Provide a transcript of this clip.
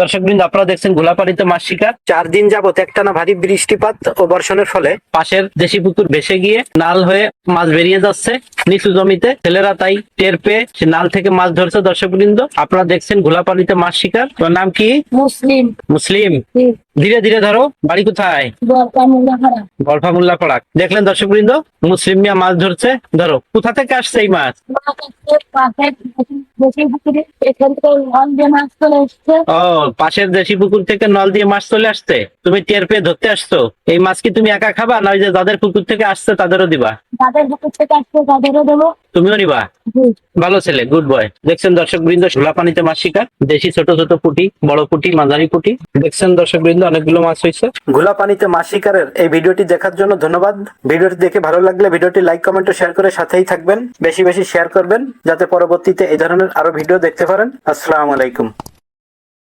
দর্শক বৃন্দ আপনারা দেখছেন গোলাপাড়িতে মাছ শিকার। চার দিন যাবত একটানা ভারী বৃষ্টিপাত ও বর্ষণের ফলে পাশের দেশি পুকুর ভেসে গিয়ে নাল হয়ে মাছ বেরিয়ে যাচ্ছে নিচু জমিতে। ছেলেরা তাই টের পেয়ে সে নাল থেকে মাছ ধরছে দর্শক বৃন্দ। আপনারা দেখছেন গোলাপাড়িতে মাছ শিকার। তোর নাম কি? মুসলিম। মুসলিম। ধীরে ধীরে ধরো বাড়ি কোথায়? গল্ফা মোল্লা পাড়াক দেখলেন দর্শক বৃন্দ মুসলিম মিয়া মাছ ধরছে। ধরো কোথা থেকে আসছে এই মাছ? ও পাশের দেশি পুকুর থেকে নল দিয়ে মাছ চলে আসছে? তুমি টের পেয়ে ধরতে আসছো? এই মাছ কি তুমি একা খাবা? না ওই যে যাদের পুকুর থেকে আসছে তাদেরও দিবা? তাদের পুকুর থেকে আসছে তাদেরও দেবো। তুমিও নিবা। ভালো ছেলে গুড বয় দেখছেন দর্শক বৃন্দ ঝোলা পানিতে মাছ শিকার। দেশি ছোট ছোট পুটি, বড় পুটি, মাঝারি পুটি। দেখছেন দর্শক বৃন্দ অনেকগুলো মাছ হয়েছে ঘোলা পানিতে মাছ শিকারের এই ভিডিওটি দেখার জন্য ধন্যবাদ। ভিডিওটি দেখে ভালো লাগলে ভিডিওটি লাইক, কমেন্ট ও শেয়ার করে সাথেই থাকবেন। বেশি বেশি শেয়ার করবেন, যাতে পরবর্তীতে এই ধরনের আরও ভিডিও দেখতে পারেন। আসসালামু আলাইকুম।